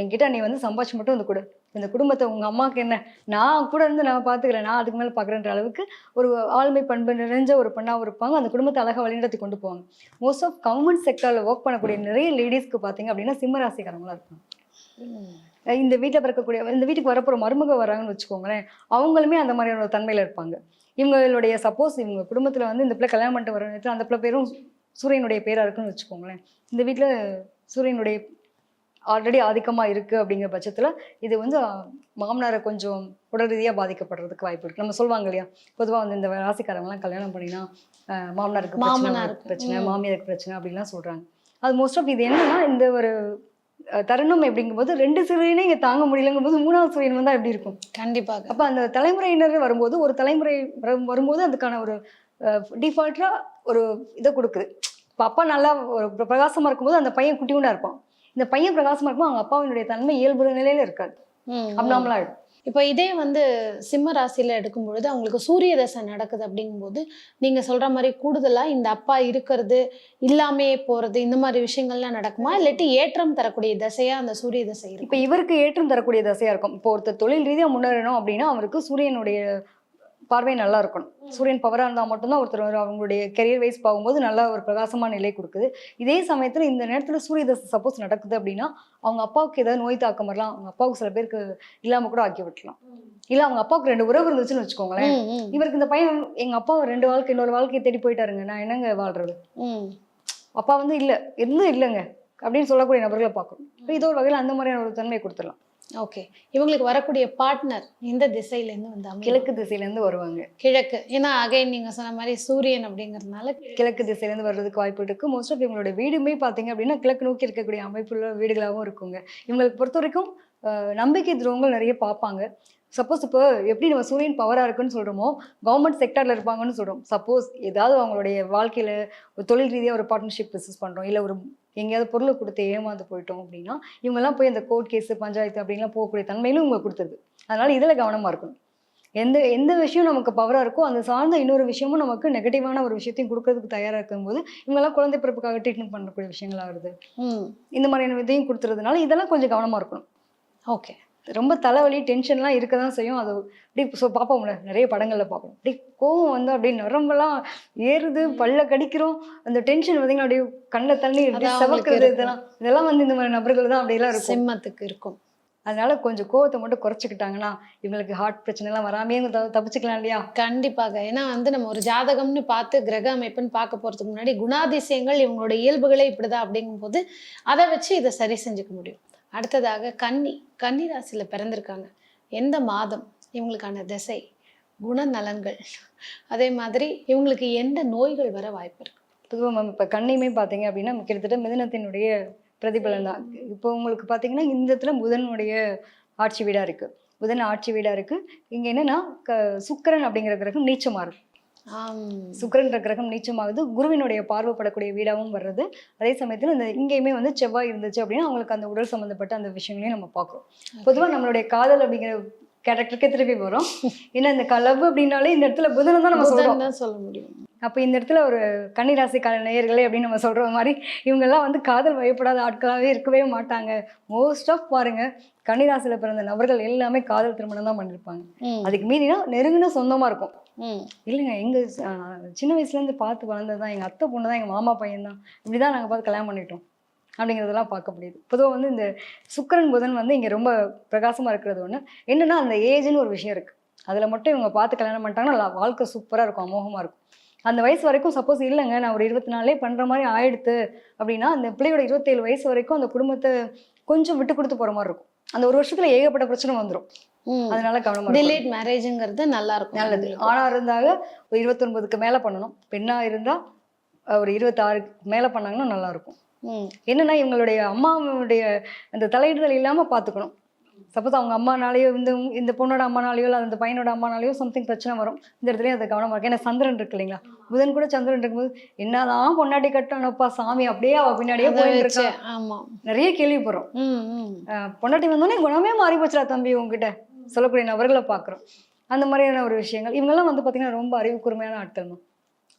என்கிட்ட நீ வந்து சம்பாதிச்சு மட்டும் வந்து கொடு. இந்த குடும்பத்தை உங்கள் அம்மாவுக்கு என்ன? நான் கூட இருந்து நான் பார்த்துக்கிறேன் நான் அதுக்கு மேலே பார்க்குறேன்ற அளவுக்கு ஒரு ஆளுமை பண்பு நிறைஞ்ச ஒரு பெண்ணாகவும் இருப்பாங்க. அந்த குடும்பத்தை அழகாக வழிநடத்தி கொண்டு போவாங்க. மோஸ்ட் ஆஃப் கவர்மெண்ட் செக்டரில் ஒர்க் பண்ணக்கூடிய நிறைய லேடிஸ்க்கு பார்த்தீங்க அப்படின்னா சிம்மராசிக்காரங்களாக இருப்பாங்க. இந்த வீட்டில் பிறக்கக்கூடிய இந்த வீட்டுக்கு வரப்போகிற மருமக வராங்கன்னு வச்சுக்கோங்களேன் அவங்களுமே அந்த மாதிரியான ஒரு தன்மையில் இருப்பாங்க. இவங்களுடைய சப்போஸ் இவங்க குடும்பத்தில் வந்து இந்த பிள்ளை கல்யாணம் பண்ணிட்டு வர நேரத்தில் அந்த பிள்ளை பேரும் சூரியனுடைய பேராக இருக்குன்னு வச்சுக்கோங்களேன். இந்த வீட்டில் சூரியனுடைய ஆல்ரெடி ஆதிக்கமாக இருக்குது அப்படிங்கிற பட்சத்தில் இது வந்து மாமனாரை கொஞ்சம் உடல் ரீதியாக பாதிக்கப்படுறதுக்கு வாய்ப்பு இருக்குது நம்ம சொல்லுவாங்க இல்லையா? பொதுவாக வந்து இந்த ராசிக்காரங்களாம் கல்யாணம் பண்ணினா மாமனாருக்கு பிரச்சனை, மாமனாருக்கு, பிரச்சனை. மாமியாருக்கு பிரச்சனை அப்படின்லாம் சொல்கிறாங்க அது மோஸ்ட் ஆஃப் இது என்னன்னா இந்த ஒரு தருணம் எப்படிங்கும்போது ரெண்டு சூரியனே இங்கே தாங்க முடியலங்கும் போது மூணாவது சூரியன் வந்தால் எப்படி இருக்கும்? கண்டிப்பாக. அப்போ அந்த தலைமுறையினர் வரும்போது ஒரு தலைமுறை வரும்- வரும்போது அதுக்கான ஒரு டிஃபால்ட்டாக ஒரு இதை கொடுக்குது. இப்போ அப்பா நல்லா ஒரு பிர- பிரகாசமா இருக்கும்போது அந்த பையன் குட்டியூண்டா இருப்பான். இந்த பையன் பிரகாசமா இருக்கும்போது அவங்க அப்பாவினுடைய தன்மை இயல்பு நிலையில இருக்காது. அப்நார்மலா ஆயிடும் இப்போ இதே வந்து சிம்ம ராசியில எடுக்கும் பொழுது அவங்களுக்கு சூரிய தசை நடக்குது அப்படிங்கும்போது நீங்க சொல்ற மாதிரி கூடுதலா இந்த அப்பா இருக்கிறது இல்லாமே போறது இந்த மாதிரி விஷயங்கள்லாம் நடக்குமா? இல்லாட்டி ஏற்றம் தரக்கூடிய தசையா அந்த சூரிய தசை இப்போ இவருக்கு ஏற்றம் தரக்கூடிய தசையா இருக்கும். இப்போ ஒருத்தர் தொழில் ரீதியா முன்னேறணும் அப்படின்னா அவருக்கு சூரியனுடைய பார்வை நல்லா இருக்கணும். சூரியன் பவரா இருந்தா மட்டும்தான் ஒருத்தர் ஒரு அவங்களுடைய கெரியர் வைஸ் பார்க்கும்போது நல்லா ஒரு பிரகாசமான நிலை கொடுக்குது. இதே சமயத்துல இந்த நேரத்துல சூரிய தசை சப்போஸ் நடக்குது அப்படின்னா அவங்க அப்பாவுக்கு ஏதாவது நோய் தாக்கம் வரலாம். அவங்க அப்பாவுக்கு சில பேருக்கு இல்லாம கூட ஆக்கி விட்டுலாம் இல்ல அவங்க அப்பாவுக்கு ரெண்டு உறவு இருந்துச்சுன்னு வச்சுக்கோங்களேன். இவருக்கு இந்த பையன் எங்க அப்பா ரெண்டு வாழ்க்கை இன்னொரு வாழ்க்கையை தேடி போயிட்டாருங்க. நான் என்னங்க வாழ்றது. அப்பா வந்து இல்ல இருந்தும் இல்லைங்க. அப்படின்னு சொல்லக்கூடிய நபர்களை பார்க்கணும். இது ஒரு வகையில் அந்த மாதிரியான ஒரு தன்மையை கொடுத்துடலாம். ஓகே இவங்களுக்கு வரக்கூடிய பார்ட்னர் எந்த திசையில இருந்து வந்து? கிழக்கு திசையிலேருந்து வருவாங்க. கிழக்கு. ஏன்னா அகைன் நீங்க சொன்ன மாதிரி சூரியன் அப்படிங்கறதுனால கிழக்கு திசையிலேருந்து வர்றதுக்கு வாய்ப்பு இருக்கு. மோஸ்ட் ஆஃப் இவங்களோட வீடுமே பார்த்தீங்க அப்படின்னா கிழக்கு நோக்கி இருக்கக்கூடிய அமைப்புள்ள வீடுகளாகவும் இருக்குங்க. இவங்களுக்கு பொறுத்த வரைக்கும் நம்பிக்கை துரோகங்கள் நிறைய பார்ப்பாங்க. சப்போஸ் இப்போ எப்படி நம்ம சூரியன் பவராக இருக்குன்னு சொல்கிறோமோ கவர்மெண்ட் செக்டரில் இருப்பாங்கன்னு சொல்கிறோம் சப்போஸ் ஏதாவது அவங்களுடைய வாழ்க்கையில் ஒரு தொழில் ரீதியாக ஒரு பார்ட்னர்ஷிப் பிஸ்னஸ் பண்ணுறோம் இல்லை ஒரு எங்கேயாவது பொருளை கொடுத்து ஏமாந்து போயிட்டோம் அப்படின்னா இவங்கெல்லாம் போய் அந்த கோர்ட் கேஸ் பஞ்சாயத்து அப்படின்லாம் போகக்கூடிய தன்மையிலும் இவங்க கொடுத்தது. அதனால இதில் கவனமாக இருக்கணும். எந்த எந்த விஷயம் நமக்கு பவராக இருக்கோ அந்த சார்ந்த இன்னொரு விஷயமும் நமக்கு நெகட்டிவான ஒரு விஷயத்தையும் கொடுக்கறதுக்கு தயாராக இருக்கும்போது இவங்கெல்லாம் குழந்தை பிறப்புக்காக ட்ரீட்மெண்ட் பண்ணக்கூடிய விஷயங்களா வருது ம். இந்த மாதிரியான இதையும் கொடுத்துறதுனால இதெல்லாம் கொஞ்சம் கவனமாக இருக்கணும். ஓகே ரொம்ப தலைவலி டென்ஷன்லாம் இருக்க தான் செய்யும். அது அப்படியே ஸோ பார்ப்போம்ல நிறைய படங்களில் பார்ப்போம். அப்படியே கோவம் வந்து அப்படியே நரம்பெல்லாம் ஏறுது பல்ல கடிக்கிறோம். அந்த டென்ஷன் பார்த்தீங்கன்னா அப்படியே கண்ணில் தண்ணி அவங்களுக்கு செவக்கிறது. இதெல்லாம். இதெல்லாம் வந்து இந்த மாதிரி நபர்கள் தான் அப்படியெல்லாம் இருக்கும். சிம்மத்துக்கு இருக்கும். அதனால கொஞ்சம் கோவத்தை மட்டும் குறைச்சிக்கிட்டாங்கன்னா இவங்களுக்கு ஹார்ட் பிரச்சனை எல்லாம் வராமே தப்பிச்சுக்கலாம் இல்லையா? கண்டிப்பாக. ஏன்னா வந்து நம்ம ஒரு ஜாதகம்னு பார்த்து கிரக அமைப்புன்னு பார்க்க போறதுக்கு முன்னாடி குணாதிசயங்கள் இவங்களோட இயல்புகளே இப்படிதான் அப்படிங்கும்போது அதை வச்சு இதை சரி செஞ்சுக்க முடியும். அடுத்ததாக கன்னி கன்னி ராசியில் பிறந்திருக்காங்க. எந்த மாதம்? இவங்களுக்கான திசை குணநலன்கள். அதே மாதிரி இவங்களுக்கு எந்த நோய்கள் வர வாய்ப்பு இருக்கு? பொதுவாக மேம் இப்போ கண்ணையுமே பார்த்தீங்க அப்படின்னா கிட்டத்தட்ட மிதனத்தினுடைய பிரதிபலன் தான் இப்போ உங்களுக்கு பார்த்தீங்கன்னா இந்த இடத்துல புதனுடைய ஆட்சி வீடாக இருக்குது புதன் ஆட்சி வீடாக இருக்குது இங்கே என்னென்னா க சுக்கிரன் அப்படிங்கிற கிரகம் நீச்சமாக இருக்கும். சுக்கிரன்ற கிரகம் நீச்சமாகுது. குருவினுடைய பார்வைப்படக்கூடிய வீடாகவும் வர்றது. அதே சமயத்தில் இந்த இங்கேயுமே வந்து செவ்வாய் இருந்துச்சு அப்படின்னா அவங்களுக்கு அந்த உடல் சம்மந்தப்பட்ட அந்த விஷயங்களையும் நம்ம பார்க்குறோம். பொதுவாக நம்மளுடைய காதல் அப்படிங்கிற கேரக்டருக்கே திருப்பி வரும் ஏன்னா இந்த கலவு அப்படின்னாலே இந்த இடத்துல புதனை தான் நம்ம தான் சொல்ல முடியும். அப்போ இந்த இடத்துல ஒரு கன்னிராசிக்கார நேயர்களே அப்படின்னு நம்ம சொல்கிற மாதிரி இவங்கெல்லாம் வந்து காதல் வயப்படாத ஆட்களாகவே இருக்கவே மாட்டாங்க. மோஸ்ட் ஆஃப் பாருங்க கன்னிராசியில் பிறந்த நபர்கள் எல்லாமே காதல் திருமணம் தான் பண்ணியிருப்பாங்க அதுக்கு மீறினா நெருங்கின சொந்தமாக இருக்கும். இல்லைங்க எங்கள் சின்ன வயசுலேருந்து பார்த்து வளர்ந்தது தான். எங்கள் அத்தை பொண்ணு தான் எங்கள் மாமா பையன் தான். இப்படி தான் நாங்கள் பார்த்து கல்யாணம் பண்ணிட்டோம். அப்படிங்கிறதெல்லாம் பார்க்க முடியுது. பொதுவாக வந்து இந்த சுக்கிரன் புதன் வந்து இங்கே ரொம்ப பிரகாசமாக இருக்கிறது ஒன்று என்னன்னா அந்த ஏஜ்னு ஒரு விஷயம் இருக்குது அதில் மட்டும் இவங்க பார்த்து கல்யாணம் பண்ணிட்டாங்கன்னா வாழ்க்கை சூப்பராக இருக்கும் அமோகமாக இருக்கும். அந்த வயசு வரைக்கும் சப்போஸ் இல்லைங்க நான் ஒரு இருபத்தி நாலே பண்ணுற மாதிரி ஆயிடுத்து அப்படின்னா அந்த பிள்ளையோட இருபத்தேழு வயசு வரைக்கும் அந்த குடும்பத்தை கொஞ்சம் விட்டு கொடுத்து போகிற மாதிரி இருக்கும் அந்த ஒரு வருஷத்துல ஏகப்பட்ட பிரச்சனை வந்துடும். அதனால இருக்கணும். டிலேட் மேரேஜ்ங்கிறது நல்லா இருக்கும் நல்லது. ஆணா இருந்தாக ஒரு இருபத்தொன்பதுக்கு மேல பண்ணணும் பெண்ணா இருந்தா ஒரு இருபத்தாறுக்கு மேல பண்ணாங்கன்னா நல்லா இருக்கும். என்னன்னா இவங்களுடைய அம்மாவுடைய அந்த தலையிடுதல் இல்லாம பாத்துக்கணும் சப்போஸ் அவங்க அம்மானாலேயோ இந்த இந்த பொண்ணோட அம்மானாலேயோ இல்லை அந்த பையனோட அம்மானாலேயோ சம்திங் பிரச்சனை வரும். இந்த இடத்துலயும் அதை கவனமா இருக்கு ஏன்னா சந்திரன் இருக்கு இல்லைங்களா? புதன் கூட சந்திரன் இருக்கும்போது என்னதான் பொண்டாட்டி கட்டணும்ப்பா சாமி அப்படியே அவ பின்னாடியே போயிட்டு இருக்கா ஆமா. நிறைய கேள்விப்படுறோம். பொண்டாட்டி வந்தோடனே குணமே மாறி போச்சுடா தம்பி உங்ககிட்ட சொல்லக்கூடிய நபர்களை பார்க்குறோம். அந்த மாதிரியான ஒரு விஷயங்கள். இவங்கெல்லாம் வந்து பார்த்தீங்கன்னா ரொம்ப அறிவு கூர்மையான ஆட்கள் தான்.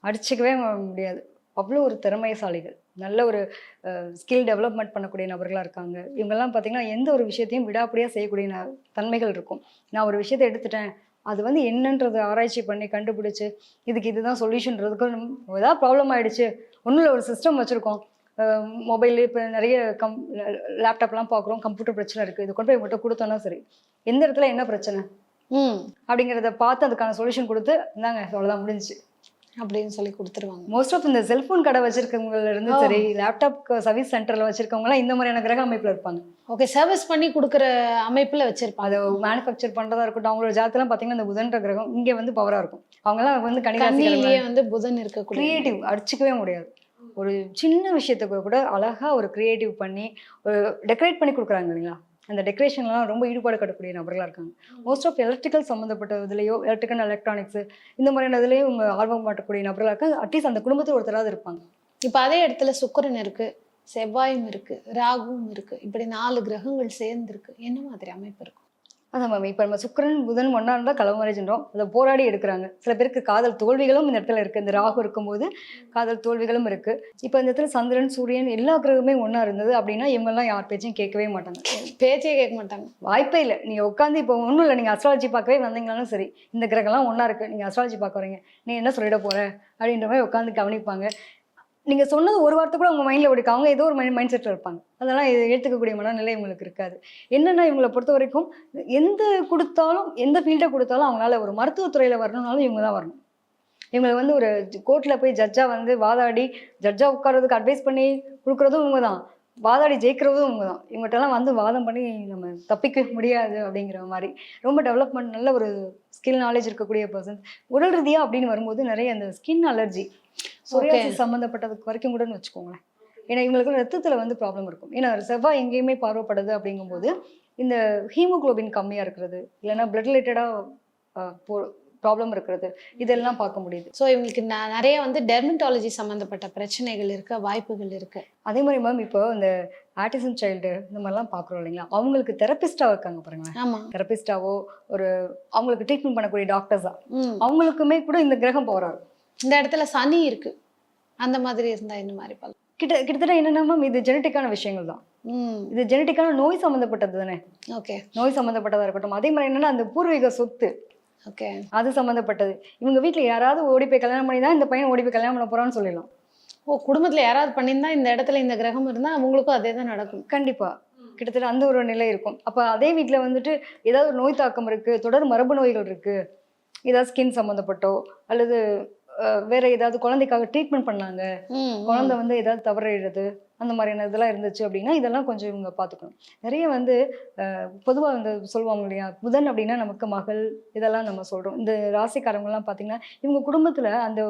அடிச்சுக்கவே முடியாது. அவ்வளோ ஒரு திறமைசாலிகள் நல்ல ஒரு ஸ்கில் டெவலப்மெண்ட் பண்ணக்கூடிய நபர்களாக இருக்காங்க. இவங்கெல்லாம் பார்த்தீங்கன்னா எந்த ஒரு விஷயத்தையும் விடாப்படியாக செய்யக்கூடிய ந- தன்மைகள் இருக்கும். நான் ஒரு விஷயத்தை எடுத்துட்டேன் அது வந்து என்னன்றதை ஆராய்ச்சி பண்ணி கண்டுபிடிச்சு இதுக்கு இதுதான் சொல்யூஷன்றதுக்கு நம்ம ஏதாவது ப்ராப்ளம் ஆயிடுச்சு ஒன்றும் இல்லை ஒரு சிஸ்டம் வச்சுருக்கோம். மொபைல் இப்போ நிறைய கம் லேப்டாப்லாம் பார்க்குறோம் கம்ப்யூட்டர் பிரச்சனை இருக்குது இது கொண்டு போய் மட்டும் கொடுத்தோன்னா சரி. எந்த இடத்துல என்ன பிரச்சனை? ம். அப்படிங்கிறத பார்த்து அதுக்கான சொல்யூஷன் கொடுத்து இந்தாங்க அவ்வளோதான் முடிஞ்சுச்சு. அப்படின்னு சொல்லி கொடுத்துருவாங்க. மோஸ்ட் ஆஃப் இந்த செல்ஃபோன் கடை வச்சிருக்கவங்கல இருந்து. சரி லேப்டாப் சர்வீஸ் சென்டர்ல வச்சிருக்கவங்கலாம் இந்த மாதிரியான கிரக அமைப்புல இருப்பாங்க. ஓகே சர்வீஸ் பண்ணி கொடுக்குற அமைப்புல வச்சிருப்பாங்க. அதை மேனுஃபேக்சர் பண்றதா இருக்கட்டும் அவங்களோட ஜாத்தெல்லாம் பாத்தீங்கன்னா இந்த புதன்ற கிரகம் இங்க வந்து பவரா இருக்கும். அவங்கலாம் வந்து கண்ணிலேயே வந்து புதன் இருக்கக்கூடிய கிரியேட்டிவ் அடிச்சுக்கவே முடியாது. ஒரு சின்ன விஷயத்துக்கு கூட அழகா ஒரு கிரியேட்டிவ் பண்ணி ஒரு டெக்கரேட் பண்ணி கொடுக்குறாங்க இல்லைங்களா? அந்த டெக்கரேஷன்லாம் ரொம்ப ஈடுபாடு காட்டக்கூடிய நபர்களாக இருக்காங்க. மோஸ்ட் ஆஃப் எலக்ட்ரிக்கல் சம்மந்தப்பட்ட இதுலையோ எலக்ட்ரிக்கல் எலக்ட்ரானிக்ஸ் இந்த மாதிரியான இதுலேயும் இவங்க ஆர்வம் காட்டக்கூடிய நபர்களாக இருக்காங்க. அட்லீஸ்ட் அந்த குடும்பத்தில் ஒருத்தராவது இருப்பாங்க. இப்ப அதே இடத்துல சுக்கிரன் இருக்கு செவ்வாயும் இருக்கு ராகுவும் இருக்கு. இப்படி நாலு கிரகங்கள் சேர்ந்து இருக்கு என்ன மாதிரி அமைப்பு இருக்கும்? அதான் மேம் இப்போ நம்ம சுக்கிரன் புதன் ஒன்றா இருந்தால் கலவு மேரேஜ்ன்றோம் அதை போராடி எடுக்கிறாங்க. சில பேருக்கு காதல் தோல்விகளும் இந்த இடத்துல இருக்குது இந்த ராகு இருக்கும்போது காதல் தோல்விகளும் இருக்குது இப்போ இந்த இடத்துல சந்திரன் சூரியன் எல்லா கிரகமே ஒன்றா இருந்தது அப்படின்னா இவங்கெல்லாம் யார் பேச்சையும் கேட்கவே மாட்டாங்க. பேச்சே கேட்க மாட்டாங்க. வாய்ப்பே இல்லை. நீங்கள் உட்காந்து இப்போ ஒன்றும் இல்லை. நீங்கள் அஸ்ட்ராலஜி பார்க்கவே வந்தீங்களாலும் சரி. இந்த கிரகம்லாம் ஒன்றா இருக்குது நீங்கள் அஸ்ட்ராலஜி பார்க்க வரீங்க நீ என்ன சொல்லிட போற? அப்படின்ற மாதிரி உட்காந்து கவனிப்பாங்க. நீங்கள் சொன்னது ஒரு வார்த்தை கூட உங்கள் மைண்டில் ஓடிக்கும் அவங்க ஏதோ ஒரு மைண்ட் மைண்ட் செட்டில் இருப்பாங்க. அதெல்லாம் இது ஏற்றுக்கக்கூடிய மனநிலை இவங்களுக்கு இருக்காது. என்னென்னா இவங்களை பொறுத்த வரைக்கும் எந்த கொடுத்தாலும் எந்த ஃபீல்டை கொடுத்தாலும் அவங்களால ஒரு மருத்துவத்துறையில் வரணும்னாலும் இவங்க தான் வரணும். இவங்களுக்கு வந்து ஒரு கோர்ட்டில் போய் ஜட்ஜாக வந்து வாதாடி ஜட்ஜாக உட்கார்றதுக்கு அட்வைஸ் பண்ணி கொடுக்குறதும் இவங்க தான். வாதாடி ஜெயிக்கிறதும் இவங்க தான். இவங்ககிட்டலாம் வந்து வாதம் பண்ணி நம்ம தப்பிக்க முடியாது அப்படிங்கிற மாதிரி. ரொம்ப டெவலப்மெண்ட் நல்ல ஒரு ஸ்கில் நாலேஜ் இருக்கக்கூடிய பர்சன் உடல் ரீதியாக அப்படின்னு வரும்போது நிறைய அந்த ஸ்கின் அலர்ஜி சொரியாசிஸ் சம்மந்தப்பட்டதுக்கு வரைக்கும் கூட வச்சுக்கோங்களேன். ஏன்னா இவங்களுக்கு ரத்தத்தில் வந்து ப்ராப்ளம் இருக்கும். ஏன்னா செவ்வாய் எங்கேயுமே பார்வைப்படுது அப்படிங்கும்போது இந்த ஹீமோகுளோபின் கம்மியாக இருக்கிறது இல்லைன்னா பிளட் ரிலேட்டடாக ப்ராப்ளம் இருக்கிறது இதெல்லாம் பார்க்க முடியுது. ஸோ இவங்களுக்கு ந- நிறைய வந்து டெர்மட்டாலஜி சம்மந்தப்பட்ட பிரச்சனைகள் இருக்க வாய்ப்புகள் இருக்கு. அதே மாதிரி மேம் இப்போ இந்த ஆர்டிசன் சைல்டு இந்த மாதிரிலாம் பார்க்குறோம் இல்லைங்களா? அவங்களுக்கு தெரபிஸ்டாக இருக்காங்க பாருங்களேன். ஆமா. தெரபிஸ்டாவோ ஒரு அவங்களுக்கு ட்ரீட்மெண்ட் பண்ணக்கூடிய டாக்டர்ஸா அவங்களுக்குமே கூட இந்த கிரகம் போறாரு. இந்த இடத்துல சனி இருக்கு. அந்த மாதிரி இருந்தா இந்த மாதிரி பல கிட்ட கிட்டத்தட்ட என்னன்னா மேம் இது ஜெனட்டிக்கான விஷயங்கள் தான். ம். இது ஜெனட்டிக்கான நோய் சம்மந்தப்பட்டது தானே? ஓகே. நோய் சம்மந்தப்பட்டதா இருக்கட்டும். அதே மாதிரி என்னன்னா அந்த பூர்வீக சொத்து. ஓகே. அது சம்மந்தப்பட்டது இவங்க வீட்ல யாராவது ஓடி போய் கல்யாணம் பண்ணி தான் இந்த பையன் ஓடி போய் கல்யாணம் பண்ண போறான்னு சொல்லிடலாம். ஓ குடும்பத்துல யாராவது பண்ணியிருந்தா இந்த இடத்துல இந்த கிரகம் இருந்தா அவங்களுக்கும் அதே தான் நடக்கும். கண்டிப்பா. கிட்டத்தட்ட அந்த ஒரு நிலை இருக்கும். அப்ப அதே வீட்ல வந்துட்டு ஏதாவது ஒரு நோய் தாக்கம் இருக்கு தொடர் மரபு நோய்கள் இருக்கு ஏதாவது ஸ்கின் சம்மந்தப்பட்டோ அல்லது வேற ஏதாவது குழந்தைக்காக ட்ரீட்மெண்ட் பண்ணாங்க. குழந்தை வந்து ஏதாவது தவறிடுறது அந்த மாதிரியான இதெல்லாம் இருந்துச்சு அப்படின்னா இதெல்லாம் கொஞ்சம் இவங்க பார்த்துக்கணும் நிறைய வந்து பொதுவாக இந்த சொல்லுவாங்க இல்லையா புதன் அப்படின்னா நமக்கு மகள் இதெல்லாம் நம்ம சொல்கிறோம் இந்த ராசிக்காரங்கலாம் பார்த்தீங்கன்னா இவங்க குடும்பத்தில் அந்த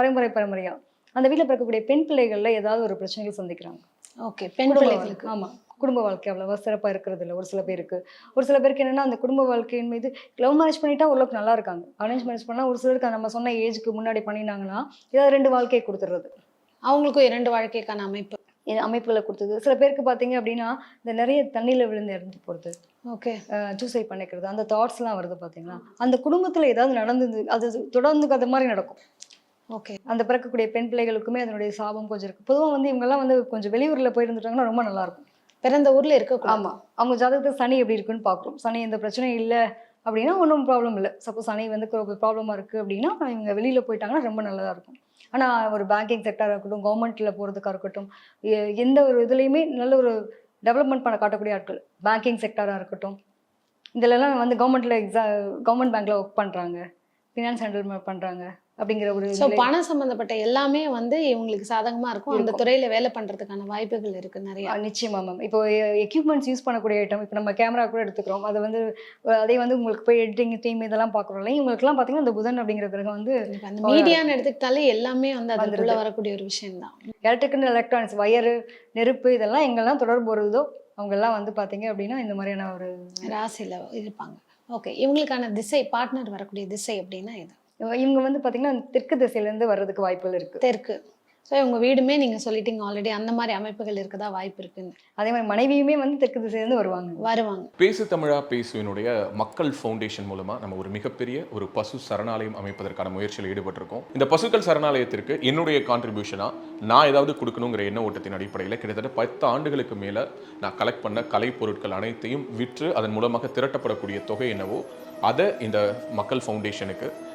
பரம்பரை பரம்பரையாக அந்த வீட்டில் பிறக்கக்கூடிய பெண் பிள்ளைகள்ல ஏதாவது ஒரு பிரச்சனைகள் சந்திக்கிறாங்க. ஓகே பெண் பிள்ளைகளுக்கு. வாழ்க்கை. குடும்ப வாழ்க்கை அவ்வளவா சிறப்பா இருக்கிறது இல்ல. ஒரு சில பேருக்கு. ஒரு சில பேருக்கு என்னன்னா அந்த குடும்ப வாழ்க்கையின் மீது லவ் மேரேஜ் பண்ணிட்டா ஓரளவுக்கு நல்லா இருக்காங்க. அரேஞ்ச் மேரேஜ் பண்ணா ஒரு சிலருக்கு நம்ம சொன்ன ஏஜ்க்கு முன்னாடி பண்ணினாங்கன்னா ஏதாவது ரெண்டு வாழ்க்கையை கொடுத்துறது அவங்களுக்கும் இரண்டு வாழ்க்கைக்கான அமைப்பு. அமைப்புகளை கொடுத்தது. சில பேருக்கு பார்த்தீங்க அப்படின்னா இந்த நிறைய தண்ணியில் விழுந்து இறந்து போகிறது ஓகே. சூசைட் பண்ணிக்கிறது. அந்த தாட்ஸ்லாம் வருது பார்த்தீங்களா அந்த குடும்பத்தில் ஏதாவது நடந்தது அது தொடர்ந்து அது மாதிரி நடக்கும். ஓகே. அந்த பிறக்கக்கூடிய பெண் பிள்ளைகளுக்குமே அதனுடைய சாபம் கொஞ்சம் இருக்குது பொதுவாக வந்து இவங்கெல்லாம் வந்து கொஞ்சம் வெளியூரில் போயிருந்துட்டாங்கன்னா ரொம்ப நல்லா இருக்கும். பிறந்த ஊர்ல இருக்க ஆமாம் அவங்க ஜாதகத்தில் சனி எப்படி இருக்குன்னு பார்க்குறோம். சனி எந்த பிரச்சனையும் இல்லை அப்படின்னா ஒன்றும் ப்ராப்ளம் இல்லை. சப்போஸ் சனி வந்து ப்ராப்ளமாக இருக்குது அப்படின்னா இவங்க வெளியில் போயிட்டாங்கன்னா ரொம்ப நல்லதாக இருக்கும். ஆனால் ஒரு பேங்கிங் செக்டராக இருக்கட்டும் கவர்மெண்ட்டில் போகிறதுக்காக இருக்கட்டும் எ- எந்த ஒரு இதுலேயுமே நல்ல ஒரு டெவலப்மெண்ட் பண்ண காட்டக்கூடிய ஆட்கள் பேங்கிங் செக்டராக இருக்கட்டும். இதிலெல்லாம் வந்து கவர்மெண்ட்டில் எக்ஸா கவர்மெண்ட் பேங்க்கில் ஒர்க் பண்ணுறாங்க ஃபினான்ஸ் ஹேண்டில் பண்ணுறாங்க அப்படிங்கிற ஒரு ஸோ பணம் சம்பந்தப்பட்ட எல்லாமே வந்து இவங்களுக்கு சாதகமா இருக்கும். அந்த. துறையில வேலை பண்றதுக்கான வாய்ப்புகள் இருக்கு நிறைய. ஆ, நிச்சயமா மேம் இப்போ எக்யூப்மெண்ட்ஸ் யூஸ் பண்ணக்கூடிய ஐட்டம் இப்போ நம்ம கேமரா கூட எடுத்துக்கிறோம். அது வந்து அதே வந்து உங்களுக்கு போய் எடிட்டிங் டீம் இதெல்லாம் பார்க்குறோம் இல்லையா? இவங்களுக்குலாம் பார்த்தீங்கன்னா இந்த புதன் அப்படிங்கிற கிரகம் வந்து அந்த மீடியான்னு எடுத்துக்கிட்டாலே எல்லாமே வந்து அதுக்குள்ள. வரக்கூடிய ஒரு விஷயம் தான் எலக்ட்ரிக்கல் எலக்ட்ரானிக்ஸ் வயரு நெருப்பு இதெல்லாம் எங்கெல்லாம் தொடர்பு வருதோ அவங்கெல்லாம் வந்து பார்த்தீங்க அப்படின்னா இந்த மாதிரியான ஒரு ராசியில இருப்பாங்க. ஓகே இவங்களுக்கான திசை பார்ட்னர் வரக்கூடிய திசை அப்படின்னா இது. இவங்க வந்து பார்த்தீங்கன்னா தெற்கு திசையிலேருந்து வர்றதுக்கு வாய்ப்புகள் இருக்குது தெற்கு. ஸோ உங்க வீடுமே நீங்க சொல்லிட்டீங்க ஆல்ரெடி அந்த மாதிரி அமைப்புகள் இருக்கதா வாய்ப்பு இருக்குன்னு. அதே மாதிரி மனைவியுமே வந்து தெற்கு திசையிலேருந்து வருவாங்க. வருவாங்க. பேசு தமிழா பேசுவினுடைய மக்கள் ஃபவுண்டேஷன் மூலமா நம்ம ஒரு மிகப்பெரிய ஒரு பசு சரணாலயம் அமைப்பதற்கான முயற்சியில் ஈடுபட்டிருக்கோம். இந்த பசுக்கள் சரணாலயத்திற்கு என்னுடைய கான்ட்ரிபியூஷனா நான் ஏதாவது கொடுக்கணுங்கிற எண்ண ஓட்டத்தின் அடிப்படையில் கிட்டத்தட்ட பத்து ஆண்டுகளுக்கு மேல நான் கலெக்ட் பண்ண கலை பொருட்கள் அனைத்தையும் விற்று அதன் மூலமாக திரட்டப்படக்கூடிய தொகை என்னவோ அதை இந்த மக்கள் ஃபவுண்டேஷனுக்கு